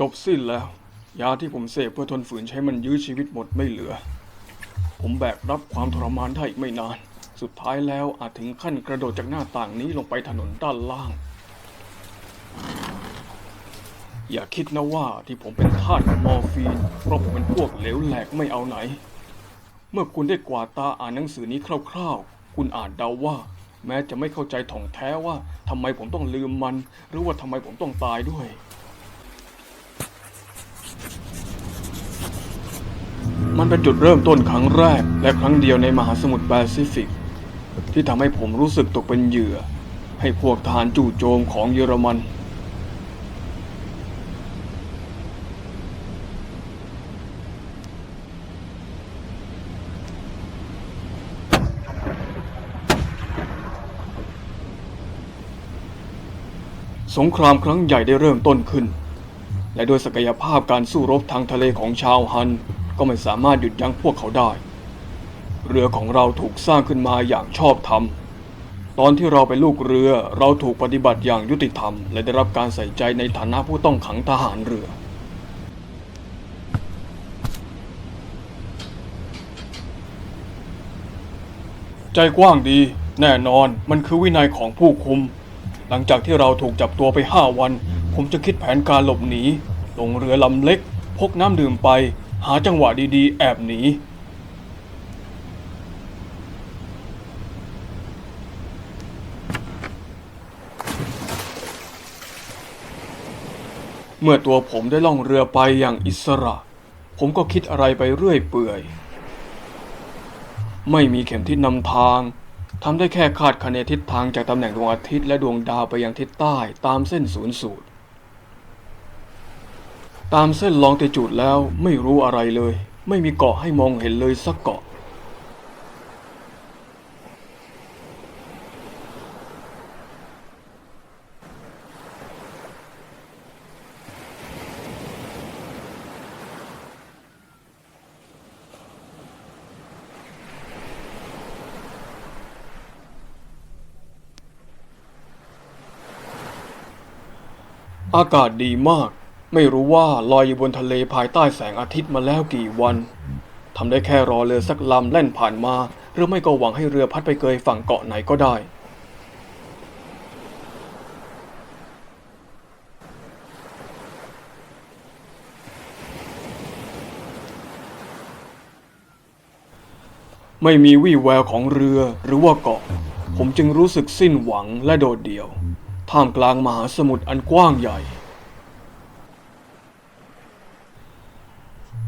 จบสิ้นแล้ว ยาที่ผมเสพเพื่อทนฝืนใช้มันยื้อชีวิตหมดไม่เหลือ ผมแบกรับความทรมานได้อีกไม่นาน สุดท้ายแล้วอาจถึงขั้นกระโดดจากหน้าต่างนี้ลงไปถนนด้านล่าง อย่าคิดนะว่าที่ผมเป็นทาสมอร์ฟีนเพราะผมเป็นพวกเหลวแหลกไม่เอาไหน เมื่อคุณได้กวาดตาอ่านหนังสือนี้คร่าวๆ คุณอาจเดาว่า แม้จะไม่เข้าใจถ่องแท้ว่าทำไมผมต้องลืมมัน หรือว่าทำไมผมต้องตายด้วย มันเป็นจุดเริ่มต้นครั้งแรก และครั้งเดียวในมหาสมุทรแปซิฟิก ที่ทำให้ผมรู้สึกตกเป็นเหยื่อ ให้พวกทหารจู่โจมของเยอรมันสงครามครั้งใหญ่ได้เริ่มต้นขึ้น และโดยศักยภาพการสู้รบทางทะเลของชาวฮัน ก็ไม่สามารถหยุดยั้งพวกเขาได้ เรือของเราถูกสร้างขึ้นมาอย่างชอบธรรม ตอนที่เราเป็นลูกเรือเราถูกปฏิบัติอย่างยุติธรรม และได้รับการใส่ใจในฐานะผู้ต้องขังทหารเรือ ใจกว้างดี แน่นอนมันคือวินัยของผู้คุม หลังจากที่เราถูกจับตัวไปห้าวัน ผมจะคิดแผนการหลบหนีลงเรือลำเล็ก พกน้ำดื่มไป หาจังหวะดีๆ แอบหนี เมื่อตัวผมได้ล่องเรือไปอย่างอิสระ ผมก็คิดอะไรไปเรื่อยเปื่อย ไม่มีเข็มทิศนำทางทำได้แค่คาดคะเนทิศทางจากตำแหน่งดวงอาทิตย์และดวงดาวไปยังทิศใต้ตามเส้นศูนย์สูตร ตามเส้นลองเตจูดแล้วไม่รู้อะไรเลย ไม่มีเกาะให้มองเห็นเลยสักเกาะ อากาศดีมาก ไม่รู้ว่าลอยอยู่บนทะเลภายใต้แสงอาทิตย์มาแล้วกี่วันทำได้แค่รอเรือสักลำแล่นผ่านมา หรือไม่ก็หวังให้เรือพัดไปเกยฝั่งเกาะไหนก็ได้ ไม่มีวี่แววของเรือหรือว่าเกาะ ผมจึงรู้สึกสิ้นหวังและโดดเดี่ยว ท่ามกลางมหาสมุทรอันกว้างใหญ่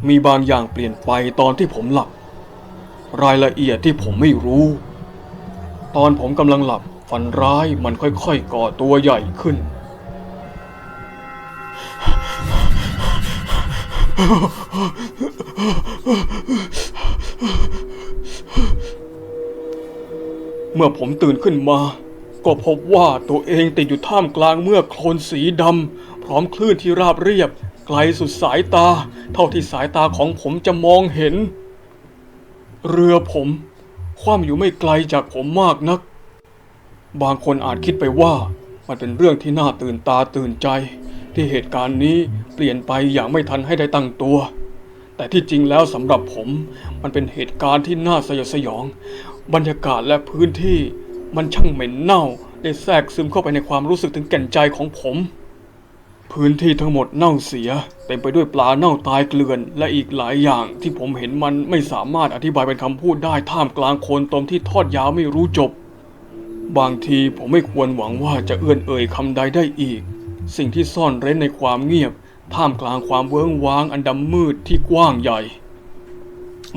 มีบางอย่างเปลี่ยนไปตอนที่ผมหลับ รายละเอียดที่ผมไม่รู้ ตอนผมกำลังหลับฝันร้ายมันค่อยๆก่อตัวใหญ่ขึ้น เมื่อผมตื่นขึ้นมา ก็พบว่าตัวเองติดอยู่ท่ามกลางเมื่อโคลนสีดำพร้อมคลื่นที่ราบเรียบ ไกลสุดสายตา เท่าที่สายตาของผมจะมองเห็น เรือผมคว่ำอยู่ไม่ไกลจากผมมากนัก บางคนอาจคิดไปว่ามันเป็นเรื่องที่น่าตื่นตาตื่นใจ ที่เหตุการณ์นี้เปลี่ยนไปอย่างไม่ทันให้ได้ตั้งตัว แต่ที่จริงแล้วสำหรับผมมันเป็นเหตุการณ์ที่น่าสยดสยอง บรรยากาศและพื้นที่มันช่างเหม็นเน่าได้แทรกซึมเข้าไปในความรู้สึกถึงแก่นใจของผม พื้นที่ทั้งหมดเน่าเสีย เต็มไปด้วยปลาเน่าตายเกลื่อน และอีกหลายอย่างที่ผมเห็นมันไม่สามารถอธิบายเป็นคำพูดได้ท่ามกลางโคนตมที่ทอดยาวไม่รู้จบ บางทีผมไม่ควรหวังว่าจะเอื้อนเอ่ยคำใดได้อีก สิ่งที่ซ่อนเร้นในความเงียบ ท่ามกลางความเวิ้งว้างอันดำมืดที่กว้างใหญ่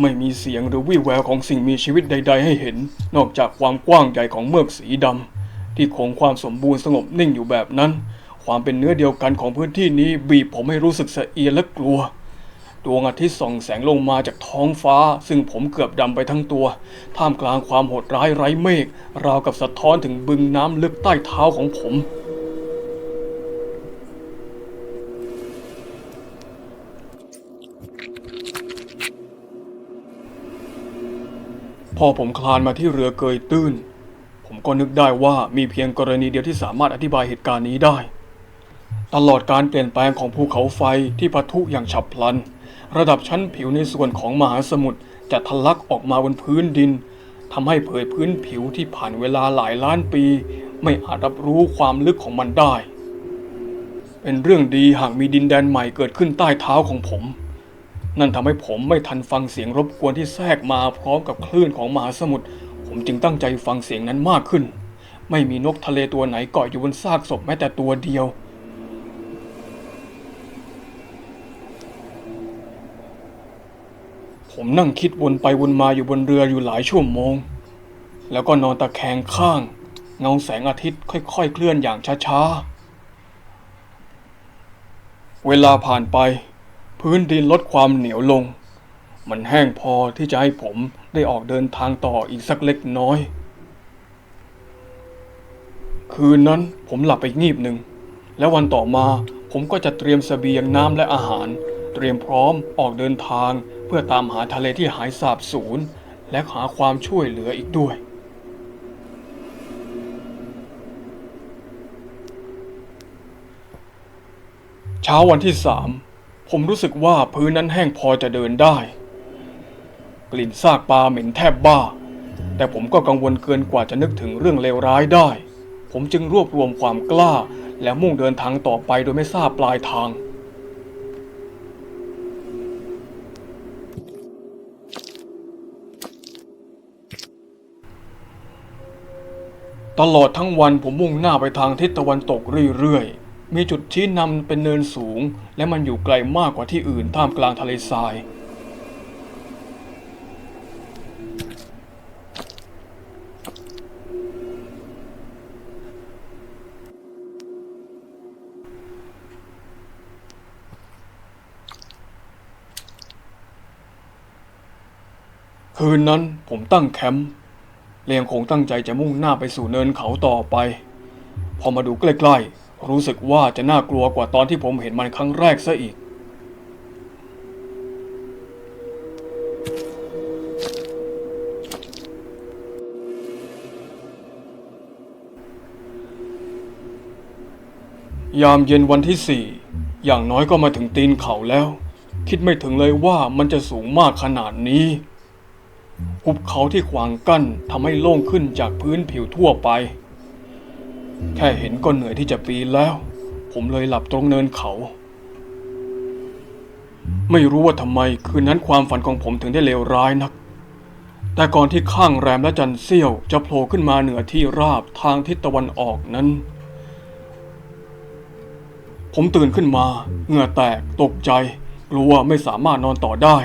ไม่มีเสียงหรือวี่แววของสิ่งมีชีวิตใด ๆ ให้เห็น นอกจากความกว้างใหญ่ของเมือกสีดำที่คงความสมบูรณ์สงบนิ่งอยู่แบบนั้น ความเป็นเนื้อเดียวกันของพื้นที่นี้บีบผมให้รู้สึกสะเอียนและกลัว ดวงอาทิตย์ส่องแสงลงมาจากท้องฟ้า ซึ่งผมเกือบดำไปทั้งตัว ท่ามกลางความโหดร้ายไร้เมฆ ราวกับสะท้อนถึงบึงน้ำลึกใต้เท้าของผม พอผมคลานมาที่เรือเกยตื้น ผมก็นึกได้ว่ามีเพียงกรณีเดียวที่สามารถอธิบายเหตุการณ์นี้ได้ ตลอดการเปลี่ยนแปลงของภูเขาไฟที่ปะทุอย่างฉับพลัน ระดับชั้นผิวในส่วนของมหาสมุทรจะทะลักออกมาบนพื้นดินทำให้เผยพื้นผิวที่ผ่านเวลาหลายล้านปี ไม่อาจรับรู้ความลึกของมันได้ เป็นเรื่องดีหากมีดินแดนใหม่เกิดขึ้นใต้เท้าของผม นั่นทำให้ผมไม่ทันฟังเสียงรบกวนที่แทรกมาพร้อมกับคลื่นของมหาสมุทรผมจึงตั้งใจฟังเสียงนั้นมากขึ้น ไม่มีนกทะเลตัวไหนเกาะอยู่บนซากศพแม้แต่ตัวเดียว ผมนั่งคิดวนไปวนมาอยู่บนเรืออยู่หลายชั่วโมง แล้วก็นอนตะแคงข้าง เงาแสงอาทิตย์ค่อยๆ เคลื่อนอย่างช้าๆ เวลาผ่านไป พื้นดินลดความเหนียวลง มันแห้งพอที่จะให้ผมได้ออกเดินทางต่ออีกสักเล็กน้อย คืนนั้นผมหลับไปงีบหนึ่ง แล้ววันต่อมาผมก็จะเตรียมเสบียงน้ำและอาหาร เตรียมพร้อมออกเดินทาง เพื่อตามหาทะเลที่หายสาบสูญและหาความช่วยเหลืออีกด้วย เช้าวันที่สามผมรู้สึกว่าพื้นนั้นแห้งพอจะเดินได้ กลิ่นซากปลาเหม็นแทบบ้า แต่ผมก็กังวลเกินกว่าจะนึกถึงเรื่องเลวร้ายได้ ผมจึงรวบรวมความกล้า และมุ่งเดินทางต่อไปโดยไม่ทราบปลายทาง ตลอดทั้งวันผมมุ่งหน้าไปทางทิศตะวันตกเรื่อยๆ มีจุดชี้นำเป็นเนินสูง และมันอยู่ไกลมากกว่าที่อื่นท่ามกลางทะเลทราย คืนนั้นผมตั้งแคมป์ และยังคงตั้งใจจะมุ่งหน้าไปสู่เนินเขาต่อไป พอมาดูใกล้ๆ รู้สึกว่าจะน่ากลัวกว่าตอนที่ผมเห็นมันครั้งแรกซะอีก ยามเย็นวันที่สี่อย่างน้อยก็มาถึงตีนเขาแล้ว คิดไม่ถึงเลยว่ามันจะสูงมากขนาดนี้ หุบเขาที่ขวางกั้นทำให้โล่งขึ้นจากพื้นผิวทั่วไป แค่เห็นก็เหนื่อยที่จะปีนแล้ว ผมเลยหลับตรงเนินเขา ไม่รู้ว่าทำไมคืนนั้นความฝันของผมถึงได้เลวร้ายนัก แต่ก่อนที่ข้างแรมและจันเสี้ยวจะโผล่ขึ้นมาเหนือที่ราบทางทิศตะวันออกนั้น ผมตื่นขึ้นมา เหงื่อแตกตกใจ กลัวไม่สามารถนอนต่อได้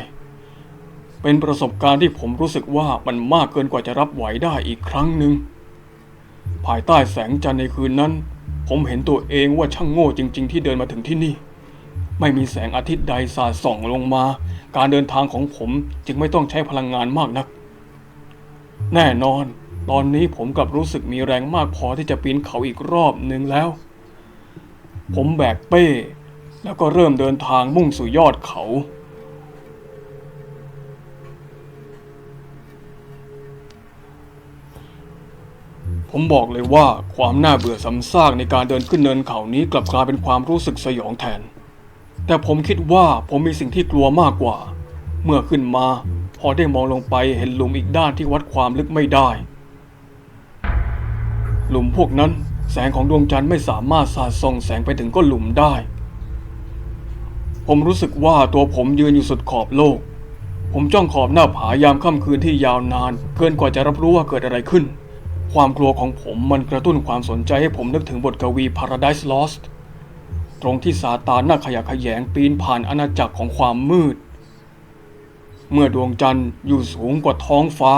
เป็นประสบการณ์ที่ผมรู้สึกว่ามันมากเกินกว่าจะรับไหวได้อีกครั้งหนึ่ง ภายใต้แสงจันทร์ในคืนนั้น ผมเห็นตัวเองว่าช่างโง่จริง ๆ ที่เดินมาถึงที่นี่ ไม่มีแสงอาทิตย์ใดสาดส่องลงมา การเดินทางของผมจึงไม่ต้องใช้พลังงานมากนัก แน่นอน ตอนนี้ผมกลับรู้สึกมีแรงมากพอที่จะปีนเขาอีกรอบหนึ่งแล้ว ผมแบกเป้ แล้วก็เริ่มเดินทางมุ่งสู่ยอดเขา ผมบอกเลยว่าความน่าเบื่อซ้ำซากในการเดินขึ้นเนินเขานี้กลับกลายเป็นความรู้สึกสยองแทน แต่ผมคิดว่าผมมีสิ่งที่กลัวมากกว่า เมื่อขึ้นมา พอได้มองลงไปเห็นหลุมอีกด้านที่วัดความลึกไม่ได้ หลุมพวกนั้นแสงของดวงจันทร์ไม่สามารถสาดส่องแสงไปถึงก้นหลุมได้ ผมรู้สึกว่าตัวผมยืนอยู่สุดขอบโลก ผมจ้องขอบหน้าผายามค่ำคืนที่ยาวนาน เกินกว่าจะรับรู้ว่าเกิดอะไรขึ้น ความกลัวของผมมันกระตุ้นความสนใจให้ผมนึกถึงบทกวี Paradise Lost ตรงที่ซาตานน่าขยะแขยงปีนผ่านอาณาจักรของความมืด เมื่อดวงจันทร์อยู่สูงกว่าท้องฟ้า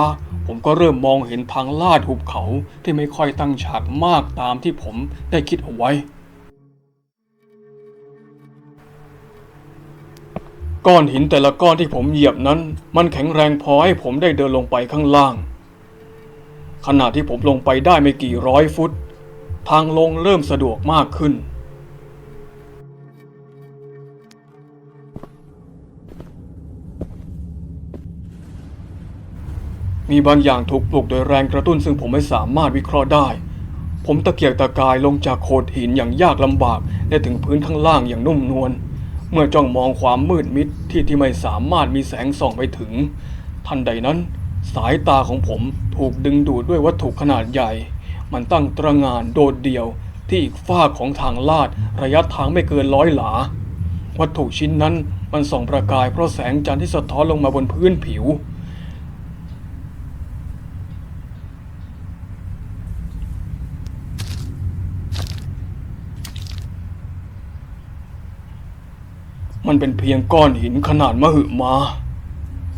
ผมก็เริ่มมองเห็นทางลาดหุบเขาที่ไม่ค่อยตั้งฉากมากตามที่ผมได้คิดเอาไว้ ก้อนหินแต่ละก้อนที่ผมเหยียบนั้น มันแข็งแรงพอให้ผมได้เดินลงไปข้างล่าง ขณะที่ผมลงไปได้ไม่กี่ร้อยฟุต ทางลงเริ่มสะดวกมากขึ้น มีบางอย่างถูกปลุกโดยแรงกระตุ้นซึ่งผมไม่สามารถวิเคราะห์ได้ ผมตะเกียกตะกายลงจากโขดหินอย่างยากลำบากได้ถึงพื้นข้างล่างอย่างนุ่มนวลเมื่อจ้องมองความมืดมิดที่ที่ไม่สามารถมีแสงส่องไปถึง ทันใดนั้น สายตาของผมถูกดึงดูดด้วยวัตถุขนาดใหญ่ มันตั้งตระงานโดดเดี่ยวที่อีกฟากของทางลาดระยะทางไม่เกินร้อยหลา วัตถุชิ้นนั้นมันส่องประกายเพราะแสงจันทร์ที่สะท้อนลงมาบนพื้นผิว มันเป็นเพียงก้อนหินขนาดมหึมา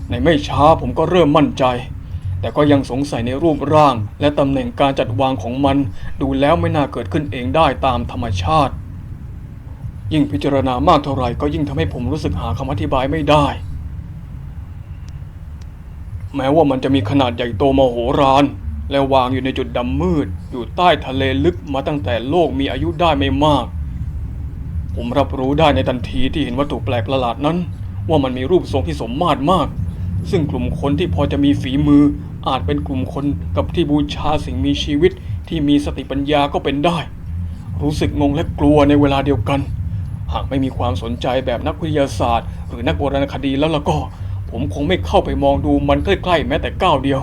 ในไม่ช้าผมก็เริ่มมั่นใจ แต่ก็ยังสงสัยในรูปร่าง และตำแหน่งการจัดวางของมัน ดูแล้วไม่น่าเกิดขึ้นเองได้ตามธรรมชาติ ยิ่งพิจารณามากเท่าไหร่ก็ยิ่งทำให้ผมรู้สึกหาคำอธิบายไม่ได้ แม้ว่ามันจะมีขนาดใหญ่โตมโหฬารและวางอยู่ในจุดดำมืด อยู่ใต้ทะเลลึกมาตั้งแต่โลกมีอายุได้ไม่มาก ผมรับรู้ได้ในทันทีที่เห็นวัตถุแปลกประหลาดนั้น ว่ามันมีรูปทรงที่สมมาตรมาก ซึ่งกลุ่มคนที่พอจะมีฝีมืออาจเป็นกลุ่มคนกับที่บูชาสิ่งมีชีวิตที่มีสติปัญญาก็เป็นได้ รู้สึกงงและกลัวในเวลาเดียวกัน หากไม่มีความสนใจแบบนักวิทยาศาสตร์ หรือนักโบราณคดีแล้วล่ะก็ ผมคงไม่เข้าไปมองดูมันใกล้ๆแม้แต่ก้าวเดียว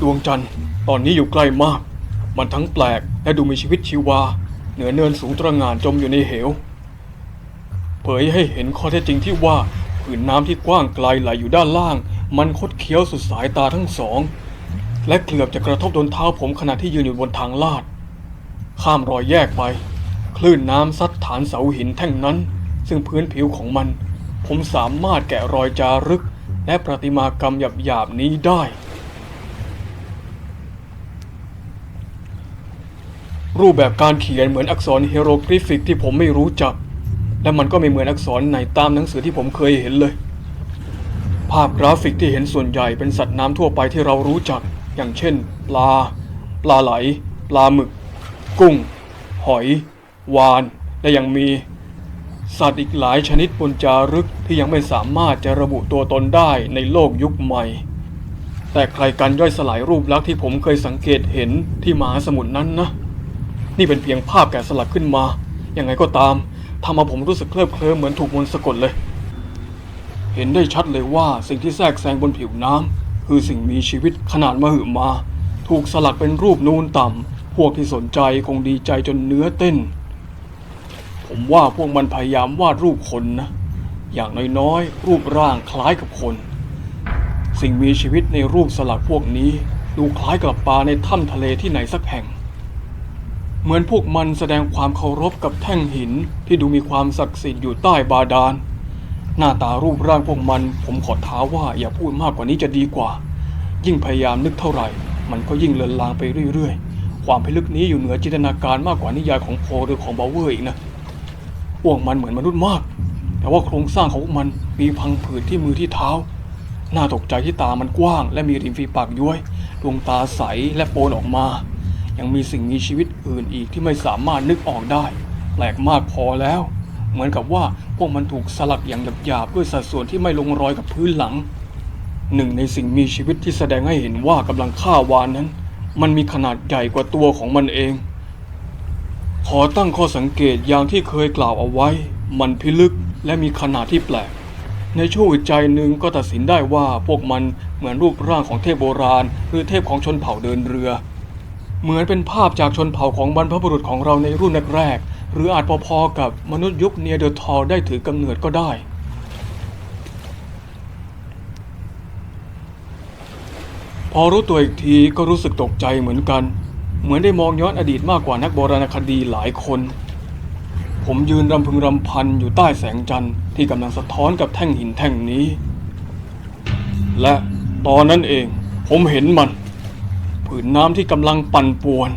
ดวงจันทร์ตอนนี้อยู่ใกล้มาก มันทั้งแปลกและดูมีชีวิตชีวา เหนือเนินสูงตระหง่านจมอยู่ในเหว เผยให้เห็นข้อเท็จจริงที่ว่าผืนน้ำที่กว้างไกลไหลอยู่ด้านล่าง มันคดเคี้ยวสุดสายตาทั้งสอง และเกือบจะกระทบโดนเท้าผมขณะที่ยืนอยู่บนทางลาด ข้ามรอยแยกไป คลื่นน้ำซัดฐานเสาหินแท่งนั้น ซึ่งพื้นผิวของมัน ผมสามารถแกะรอยจารึก และประติมากรรมหยาบๆนี้ได้ รูปแบบการเขียนเหมือนอักษรเฮโรกริฟิกที่ผมไม่รู้จัก และมันก็ไม่เหมือนอักษรในตามหนังสือที่ผมเคยเห็นเลย ภาพกราฟิกที่เห็นส่วนใหญ่เป็นสัตว์น้ำทั่วไปที่เรารู้จัก อย่างเช่น ปลา ปลาไหล ปลาหมึก กุ้ง หอย วาน และยังมี สัตว์อีกหลายชนิดบนจารึกที่ยังไม่สามารถจะระบุตัวตนได้ในโลกยุคใหม่แต่ใครกันย่อยสลายรูปลักษณ์ที่ผมเคยสังเกตเห็นที่มหาสมุทรนั้นนะ นี่เป็นเพียงภาพแกะสลักขึ้นมา ยังไงก็ตามทำมาผมรู้สึกเคลิบเคลิ้มเหมือนถูกมนต์สะกดเลย เห็นได้ชัดเลยว่าสิ่งที่แทรกแซงบนผิวน้ำคือสิ่งมีชีวิตขนาดมหึมา ถูกสลักเป็นรูปนูนต่ำพวกที่สนใจคงดีใจจนเนื้อเต้น ผมว่าพวกมันพยายามวาดรูปคนนะ อย่างน้อยๆ รูปร่างคล้ายกับคน สิ่งมีชีวิตในรูปสลักพวกนี้ ดูคล้ายกับปลาในถ้ำทะเลที่ไหนสักแห่ง เหมือนพวกมันแสดงความเคารพกับแท่งหินที่ดูมีความศักดิ์สิทธิ์อยู่ใต้บาดาล หน้าตารูปร่างพวกมัน ผมขอท้าว่าอย่าพูดมากกว่านี้จะดีกว่า ยิ่งพยายามนึกเท่าไหร่ มันก็ยิ่งเลือนลางไปเรื่อยๆ ความพิลึกนี้อยู่เหนือจินตนาการมากกว่านิยายของโพหรือของบาเวอร์อีกนะพวกมันเหมือนมนุษย์มาก แต่ว่าโครงสร้างของพวกมันมีพังผืดที่มือที่เท้าน่าตกใจที่ตามันกว้าง และมีริมฝีปากย้วย ดวงตาใสและโปนออกมา ยังมีสิ่งมีชีวิตอื่นอีกที่ไม่สามารถนึกออกได้ แปลกมากพอแล้ว เหมือนกับว่าพวกมันถูกสลักอย่างหยาบๆด้วยสัดส่วนที่ไม่ลงรอยกับพื้นหลัง หนึ่งในสิ่งมีชีวิตที่แสดงให้เห็นว่ากำลังฆ่าวานนั้น มันมีขนาดใหญ่กว่าตัวของมันเอง ขอตั้งข้อสังเกตอย่างที่เคยกล่าวเอาไว้ มันพิลึกและมีขนาดที่แปลกในช่วงใจหนึ่งก็ตัดสินได้ว่าพวกมันเหมือนรูปร่างของเทพโบราณ หรือเทพของชนเผ่าเดินเรือ เหมือนเป็นภาพจากชนเผ่าของบรรพบุรุษของเราในรุ่นแรกๆหรืออาจพอๆกับมนุษย์ยุคเนียเดอร์ทอลได้ถือกำเนิดก็ได้ พอรู้ตัวอีกทีก็รู้สึกตกใจเหมือนกัน เหมือนได้มองย้อนอดีตมากกว่านักโบราณคดีหลายคน ผมยืนรำพึงรำพันอยู่ใต้แสงจันทร์ที่กำลังสะท้อนกับแท่งหินแท่งนี้ และตอนนั้นเองผมเห็นมัน ผืนน้ำที่กำลังปั่นป่วน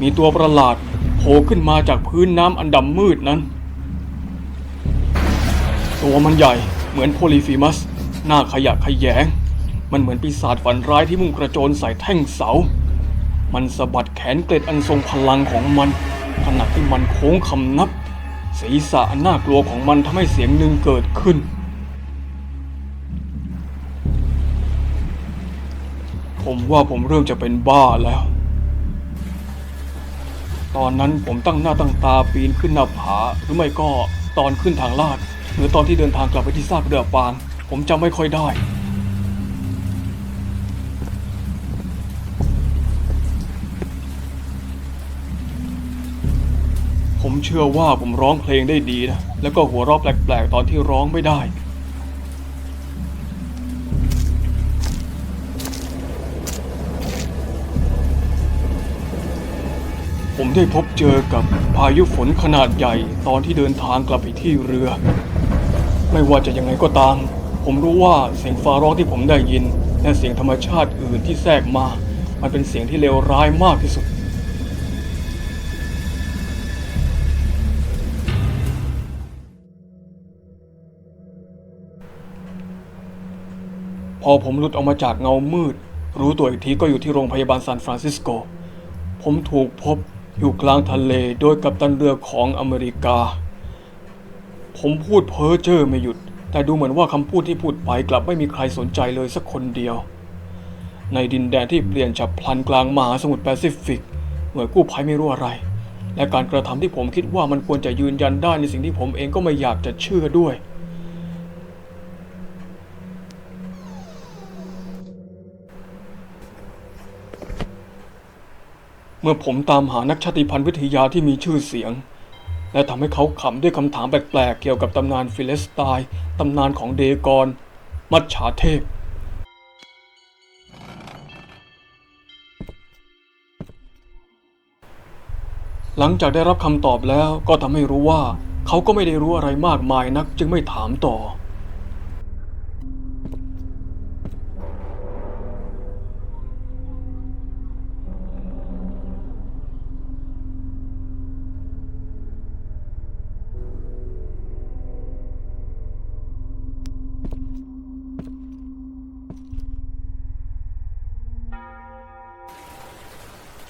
มีตัวประหลาดโผล่ขึ้นมาจากพื้นน้ำอันดำมืดนั้น ตัวมันใหญ่เหมือนโพลีฟีมัส หน้าขยะขยแงมันเหมือนปีศาจฝันร้ายที่มุ่งกระโจนใส่แท่งเสา มันสะบัดแขนเกล็ดอันทรงพลังของมันขณะที่มันโค้งคำนับ ศีรษะน่ากลัวของมันทำให้เสียงหนึ่งเกิดขึ้น ผมว่าผมเริ่มจะเป็นบ้าแล้ว ตอนนั้นผมตั้งหน้าตั้งตาปีนขึ้นหน้าผาหรือไม่ก็ตอนขึ้นทางลาด หรือตอนที่เดินทางกลับไปที่ซากเรือปาง ผมจำไม่ค่อยได้ผมเชื่อว่าผมร้องเพลงได้ดีนะ แล้วก็หัวเราะแปลกๆ ตอนที่ร้องไม่ได้ ผมได้พบเจอกับพายุฝนขนาดใหญ่ตอนที่เดินทางกลับไปที่เรือ ไม่ว่าจะยังไงก็ตาม ผมรู้ว่าเสียงฟ้าร้องที่ผมได้ยิน และเสียงธรรมชาติอื่นที่แทรกมา มันเป็นเสียงที่เลวร้ายมากที่สุด พอผมหลุดออกมาจากเงามืด รู้ตัวอีกทีก็อยู่ที่โรงพยาบาลซานฟรานซิสโก ผมถูกพบ อยู่กลางทะเลโดยกัปตันเรือของอเมริกา ผมพูดเพ้อเจ้อไม่หยุด แต่ดูเหมือนว่าคำพูดที่พูดไปกลับไม่มีใครสนใจเลยสักคนเดียว ในดินแดนที่เปลี่ยนฉับพลันกลางมหาสมุทรแปซิฟิก หน่วยกู้ภัยไม่รู้อะไร และการกระทำที่ผมคิดว่ามันควรจะยืนยันได้ในสิ่งที่ผมเองก็ไม่อยากจะเชื่อด้วย มื่อผมตามหานักชาติพันธุ์วิทยาที่มีชื่อเสียง และทำให้เขาขำด้วยคำถามแปลกๆ เกี่ยวกับตำนานฟิเลสไตน์ตำนานของเดกอน มัจฉาเทพ หลังจากได้รับคำตอบแล้วก็ทำให้รู้ว่า เขาก็ไม่ได้รู้อะไรมากมายนักจึงไม่ถามต่อ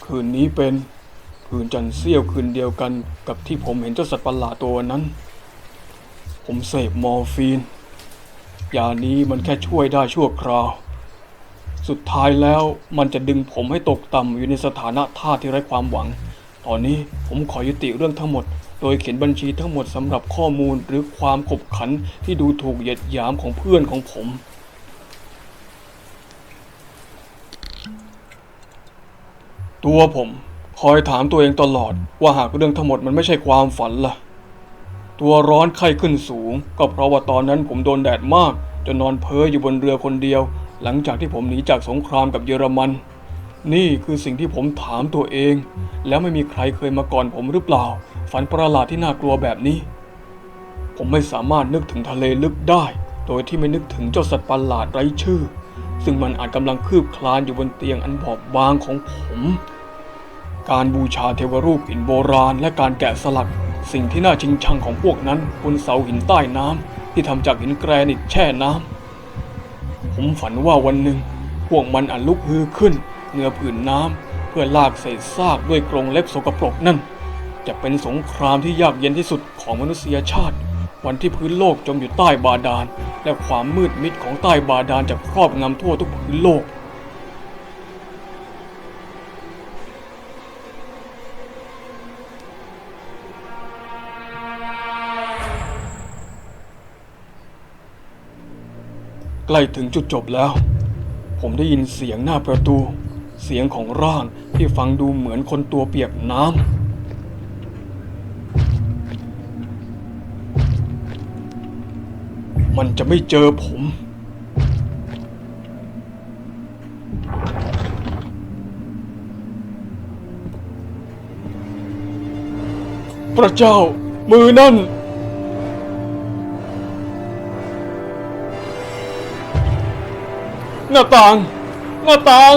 คืนนี้เป็นคืนจันทร์เสี้ยวคืนเดียวกันกับที่ผมเห็นเจ้าสัตว์ประหลาดตัวนั้น ผมเสพมอร์ฟีน ยานี้มันแค่ช่วยได้ชั่วคราว สุดท้ายแล้วมันจะดึงผมให้ตกต่ำอยู่ในสถานะท่าที่ไร้ความหวัง ตอนนี้ผมขอยุติเรื่องทั้งหมด โดยเขียนบัญชีทั้งหมดสำหรับข้อมูลหรือความขบขันที่ดูถูกเหยียดหยามของเพื่อนของผม ตัวผมคอยถามตัวเองตลอด ว่าหากเรื่องทั้งหมดมันไม่ใช่ความฝันล่ะ ตัวร้อนไข้ขึ้นสูง ก็เพราะว่าตอนนั้นผมโดนแดดมาก จนนอนเพ้ออยู่บนเรือคนเดียว หลังจากที่ผมหนีจากสงครามกับเยอรมัน นี่คือสิ่งที่ผมถามตัวเอง แล้วไม่มีใครเคยมาก่อนผมหรือเปล่า ฝันประหลาดที่น่ากลัวแบบนี้ ผมไม่สามารถนึกถึงทะเลลึกได้ โดยที่ไม่นึกถึงเจ้าสัตว์ประหลาดไร้ชื่อ ซึ่งมันอาจกำลังคืบคลานอยู่บนเตียงอันบอบบางของผม การบูชาเทวรูปหินโบราณ และการแกะสลัก สิ่งที่น่าชิงชังของพวกนั้นบนเสาหินใต้น้ำที่ทำจากหินแกรนิตแช่น้ำผมฝันว่าวันหนึ่ง พวกมันอาจลุกฮือขึ้นเหนือผืนน้ำเพื่อลากเศษซากด้วยกรงเล็บสกปรกนั่น จะเป็นสงครามที่ยากเย็นที่สุดของมนุษยชาติ วันที่พื้นโลกจมอยู่ใต้บาดาล และความมืดมิดของใต้บาดาลจะครอบงำทั่วทุกพื้นโลก ใกล้ถึงจุดจบแล้ว ผมได้ยินเสียงหน้าประตู เสียงของร่างที่ฟังดูเหมือนคนตัวเปียกน้ำ มันจะไม่เจอผมพระเจ้า มือนั่น หน้าต่าง หน้าต่าง